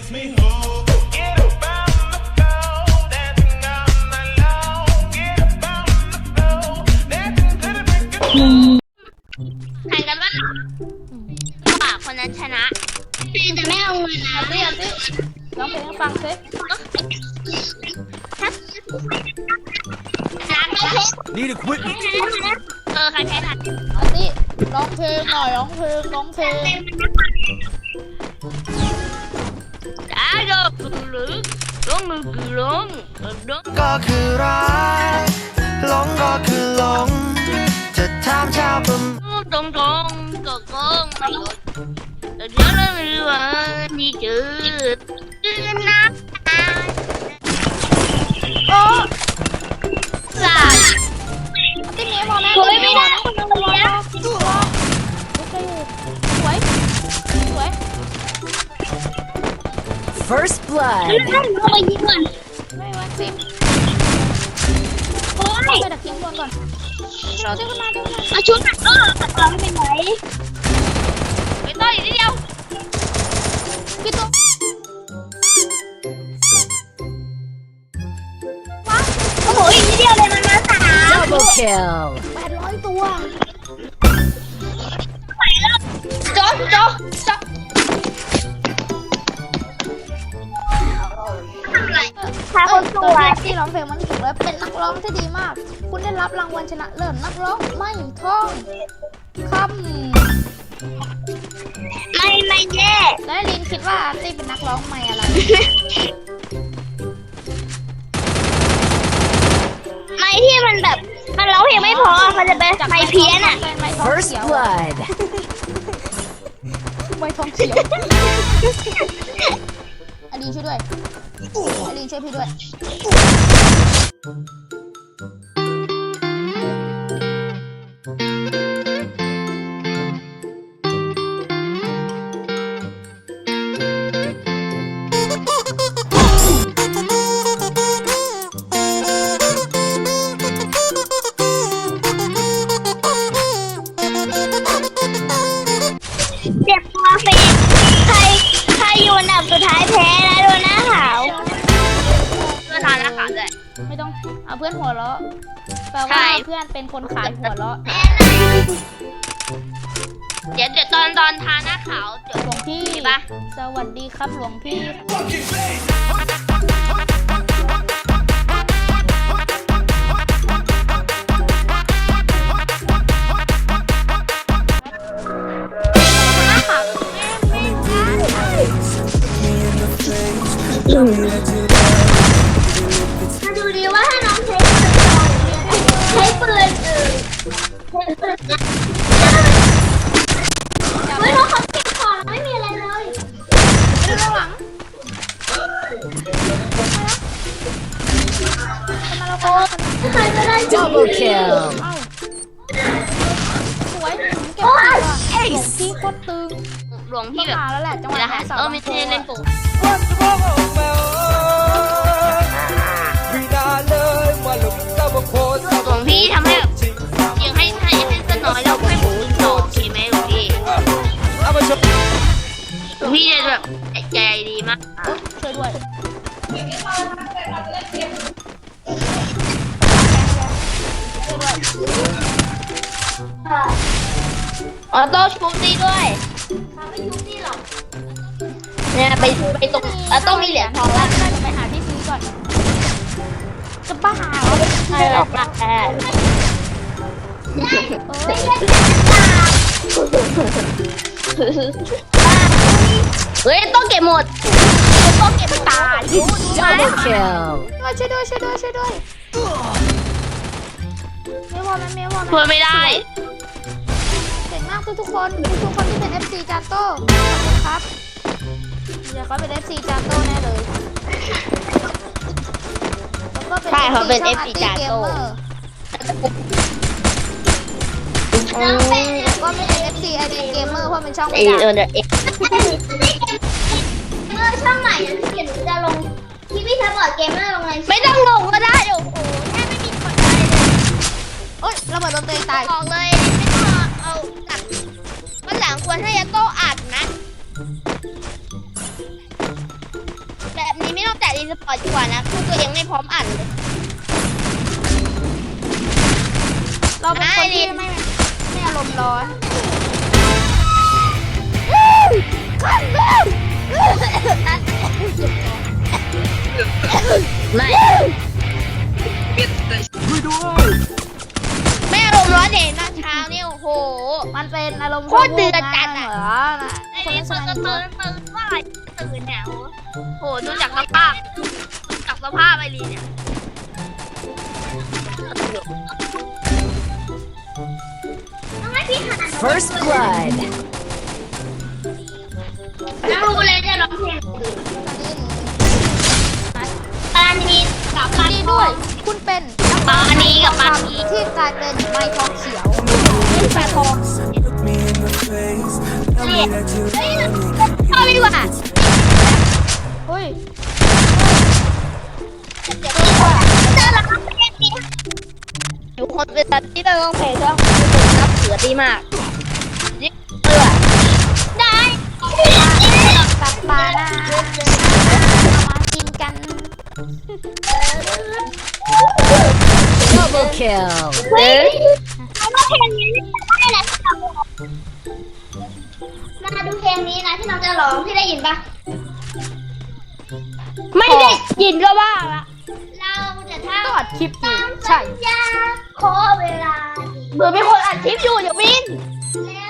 makes me whole. Get up on the floor, dancing all night long. Get up on the floor, dancing to the break of แข่งกันว่าปากคนนั้นชนะแต่ไม่เอาเงินนะเอาสิเอาสิร้องเพลงให้ฟังสิร้านไม่เช็ค Need equipment. เออใครแพ้ทันเอาสิร้องเพลงหน่อยร้องเพลงร้องเพลงจ้า โดกุลุลงมือกุลงลงก็คือรักหลงก็คือหลง จะถามชาวประมงตรงตรงก็กงไม่หยุดแต่เดี๋ยวเราไม่รู้ว่านี่จืดจืดนะโอ้สาดที่นี้พอแม่เฮ้ยไม่ได้คนละวันละโอเคสวยสวย First blood. Ôi. Nó xuống mặt nữa. Còn mình à, đấy. Với tôi đi đâu? Cái tôi. Quá. Có mỗi đi đâu đây mà nó tả. Double kill. Bạn nói tua. Mày lắm. Chó, chó, chó. โจ๊กโจ๊กโจ๊กพาคนสตัววยที่ร้องเพลงมันถูกแล้วเป็นนักร้องที่ดีมาก คุณได้รับรางวัลชนะเลิศนักร้องไม่ท่องคำไม่ไม่แย่แล้วลินคิดว่าอาร์ตี้เป็นนักร้องใหม่อะไรไม่ที่มันแบบมันร้องเพลงไม่พอมันจะเป็นไม่เพี้ยนอะเป็นไม้ทอง First เขียว blood. ไม้ทองเขียวอ ลีนช่วยด้วยอลีนช่วยพี่ด้วย เจ็บตัวฟรีใคร ใครอยู่อันดับสุดท้ายแพ้นะ เอาเพื่อนหัวเราะแปลใช่ว่าเพื่อนเป็นคนขายหัวเราะเดี๋ยวเดี๋ยวตอนตอนทานหน้าขาวเดี๋ยวหลวงพี่มีปะสวัสดีครับหลวงพี่ ใครจะได้ Double kill. เอ้าสวยเก็บตัวหลวงพี่โคตรตึงหลวงต้พี่องแบบมาแล้วแหละจังหวะเวลาหาสาวเออไม่ได้เล่นปุ๊บไม่น่าเลยมาหลุมตะบกโคตรหลวงพี่ทำให้แบบยิงให้ให้ให้เส้นน้อยแล้วให้ผมปืนสองใช่ไหมหลวงพี่เอามาชมหลวงพี่จะแบบใจดีมากช่วยด้วย ช่วยด้วยออโต้ชุบดีด้วยเนี่ยไปไปตรงออโต้มีเหรียญทองละน่าจะไปหาที่ซื้อก่อน จะบ้าเหรอใช่หรอกนะแอเออเฮ้ยต้องเก็บหมดต้องเก็บตาย Double kill. ช่วยด้วยช่วยด้วยช่วยด้วย ไม่พอไหมไม่พอไหมช่วยไม่ได้ เก่งมากทุกทุกๆคนทุกทุกๆคนที่เป็น FC จานโต้ขอบคุณครับเดี๋ยวเขาเป็น FC จานโต้แน่เลยแล้วก็เป็น ใช่เขาเป็นช่อง FC Arty จานโต้ Gamer อืมแล้วก็ไม่เป็น FC ID Gamer เพราะเป็นช่องเอไม่อดังเดี๋ยวเอเมื่อช่องใหม่นะพี่เกียรติจะลงที่พี่ทับบอร์ดเกมเมอร์ลงเลยไม่ต้องลงก็ได้โอ้โหแค่ไม่มีกดอะไรเลย โอ๊ย ระเบิดโดนตัวเองตายบอกเลยไม่ต้องเอาหนักวันหลังควรให้ยาโต้อัดนะอีสปอร์ตดีกว่านะคือตัวเองไม่พร้อมอ่านเลยเราเป็นคนได้ดิที่ไม่ไม่อารมณ์ร้อนไม่ มันเป็นอารมณ์โคตรเดือดจัดอะเหรอน่ะไอ้คนนี่ละสตื่นมัยตื่นตื่นว่าตื่นเนี่ยโอ้โหดูจากสภาพดูจากสภาพไอรีเนี่ย First blood. แล้วรู้เลยจะร้องเพลงปานีกับปาดีนีด้วย คุณเป็นปานีกับปานีที่กลายเป็นไม้ทองเขียวแปดทอง นี่เอาดีกว่าเฮ้ยเดี๋ยวเจอแล้วครับเพลงนี้อยู่คนเป็นตัดที่เราต้องเพลงต้องนับเสือดีมากยิ่งเสือได้ตับปลาหน้าเอามากินกัน Double kill. เฮ้ยเอาว่าเพลงนี้ได้แหละ มาดูเพลงนี้นะที่น้องจะร้องพี่ได้ยินปะไม่ได้ยินก็ว่าละเราจะทำก็อัดคลิปอยู่ใช่ยาขอเวลาเบื่อมีคนอัดคลิปอยู่เดี๋ยวบิน แล้ว